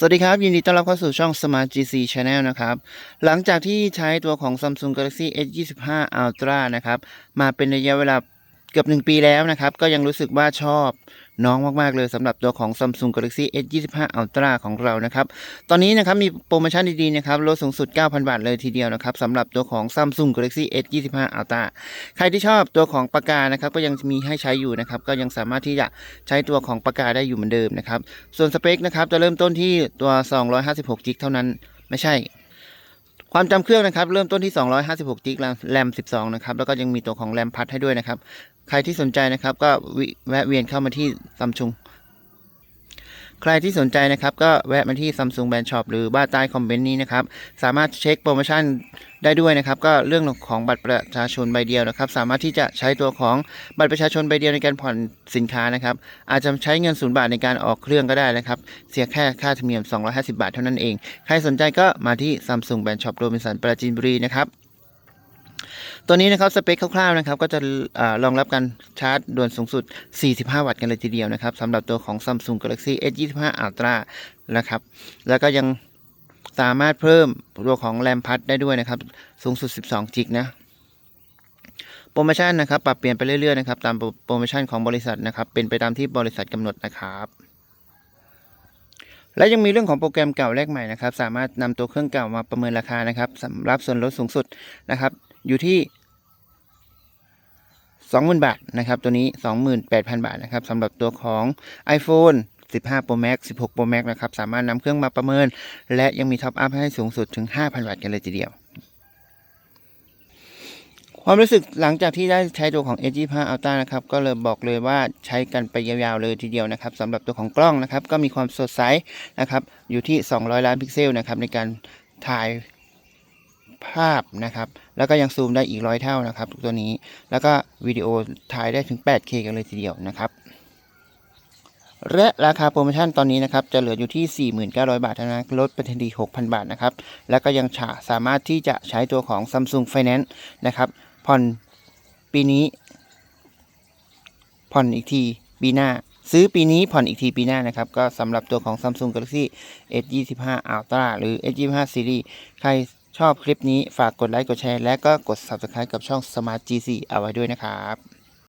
สวัสดีครับ ยินดีต้อนรับเข้าสู่ช่อง Smart GC Channel นะครับ หลังจากที่ใช้ตัวของ Samsung Galaxy S25 Ultra นะครับ มาเป็นระยะเวลา เกือบ 1 ปีแล้วนะครับ ก็ยังรู้สึกว่าชอบน้องมาก ๆ เลยสำหรับตัวของ Samsung Galaxy S25 Ultra ของเรานะครับ ตอนนี้นะครับมีโปรโมชั่นดี ๆ นะครับลดสูงสุด 9,000 บาทเลยทีเดียวนะครับสำหรับตัวของ Samsung Galaxy S25 Ultra ใครที่ชอบตัวของปากกานะครับก็ยังมีให้ใช้อยู่นะครับ ก็ยังสามารถที่จะใช้ตัวของปากกาได้อยู่เหมือนเดิมนะครับ ส่วนสเปคนะครับจะเริ่มต้นที่ตัว256จิกเท่านั้นไม่ใช่ความจำเครื่องนะครับเริ่มต้นที่ 256จิกแรม 12 นะครับ แล้วก็ยังมีตัวของแรมพัดให้ด้วยนะครับ ใครที่สนใจนะครับ ก็แวะเวียนเข้ามาที่ซัมซุงใครที่สนใจนะครับ ก็แวะมาที่ Samsung Brand Shop หรือบ้านใต้คอมเมนต์นี้นะครับ สามารถเช็คโปรโมชั่นได้ด้วยนะครับ ก็เรื่องของบัตรประชาชนใบเดียวนะครับ สามารถที่จะใช้ตัวของบัตรประชาชนใบเดียวในการผ่อนสินค้านะครับ อาจจะใช้เงินศูนย์บาทในการออกเครื่องก็ได้นะครับ เสียแค่ค่าธรรมเนียม 250 บาทเท่านั้นเอง ใครสนใจก็มาที่ Samsung Brand Shop โรบินสันปราจีนบุรีนะครับ ตัวนี้นะครับสเปคคร่าวๆนะครับก็จะรองรับการชาร์จด่วนสูงสุด 45 วัตต์กันเลยทีเดียวนะครับสำหรับตัวของ Samsung Galaxy S25 Ultra นะครับแล้วก็ยังสามารถเพิ่มตัวของแรมพัดได้ด้วยนะครับสูงสุด 12 จิกนะโปรโมชั่นนะครับปรับเปลี่ยนไปเรื่อยๆนะครับตามโปรโมชั่นของบริษัทนะครับเป็นไปตามที่บริษัทกำหนดนะครับและยังมีเรื่องของโปรแกรมเก่าแลกใหม่นะครับ สามารถนำตัวเครื่องเก่ามาประเมินราคานะครับสำหรับส่วนลดสูงสุดนะครับ อยู่ที่ 20,000 บาทนะครับ ตัวนี้ 28,000 บาทนะครับสำหรับตัวของ iPhone 15 Pro Max 16 Pro Max นะครับ สามารถนำเครื่องมาประเมิน และยังมีท็อปอัพให้สูงสุดถึง 5,000 บาทกันเลยทีเดียว ความรู้สึกหลังจากที่ได้ใช้ตัวของ S25 Ultra นะครับ ก็เลยบอกเลยว่าใช้กันไปยาวๆเลยทีเดียวนะครับสำหรับตัวของกล้องนะครับ ก็มีความสดใสนะครับ อยู่ที่ 200 ล้านพิกเซลนะครับในการถ่าย ภาพนะครับ แล้วก็ยังซูมได้อีกร้อยเท่านะครับตัวนี้ แล้วก็วิดีโอถ่ายได้ถึง 8K กันเลยทีเดียวนะครับและราคาโปรโมชั่นตอนนี้นะครับจะเหลืออยู่ที่ 4,900 บาทเท่านั้นลดไปทันที6,000 บาทนะครับ แล้วก็ยังาสามารถที่จะใช้ตัวของ Samsung Finance นะครับผ่อนปีนี้ ผ่อนอีกทีปีหน้า ซื้อปีนี้ผ่อนอีกทีปีหน้านะครับ ก็สำหรับตัวของ Samsung Galaxy S25 Ultra หรือ S25 Series ใคร ชอบคลิปนี้ฝากกดไลค์กดแชร์และก็กด Subscribe กับช่อง Smart GC เอาไว้ด้วยนะครับ